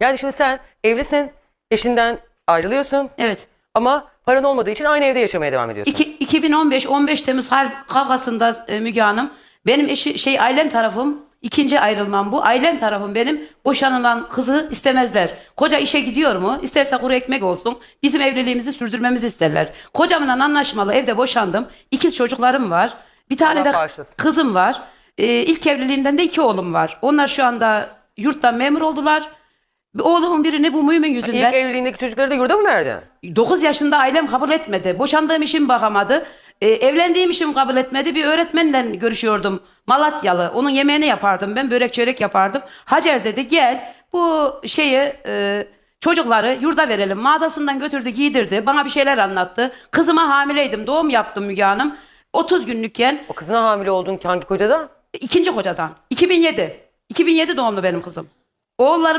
Yani şimdi sen evlisin, eşinden ayrılıyorsun Evet. ama paran olmadığı için aynı evde yaşamaya devam ediyorsun. İki- 2015 15 Temmuz harp kavgasında e, Müge Hanım benim eşi şey ailem tarafım ikinci ayrılmam bu. Ailem tarafım benim boşanılan kızı istemezler. Koca işe gidiyor mu? İsterse kuru ekmek olsun. Bizim evliliğimizi sürdürmemizi isterler. Kocamla anlaşmalı evde boşandım. İkiz çocuklarım var. Bir tane Allah de bağışlasın. kızım var. Ee, ilk evliliğimden de iki oğlum var. Onlar şu anda yurttan memur oldular. Bir Oğlumun birini bu mümin yüzünden İlk evliliğindeki çocukları da yurda mı verdin? 9 yaşında ailem kabul etmedi. Boşandığım işim bakamadı. Ee, evlendiğim işim kabul etmedi. Bir öğretmenle görüşüyordum. Malatyalı. Onun yemeğini yapardım. Ben börek çörek yapardım. Hacer dedi gel bu şeyi e, çocukları yurda verelim. Mağazasından götürdü giydirdi. Bana bir şeyler anlattı. Kızıma hamileydim. Doğum yaptım Müge Hanım. 30 günlükken O kızına hamile oldun ki hangi kocada? ikinci kocadan. 2007. 2007 doğumlu benim kızım. Oğullarım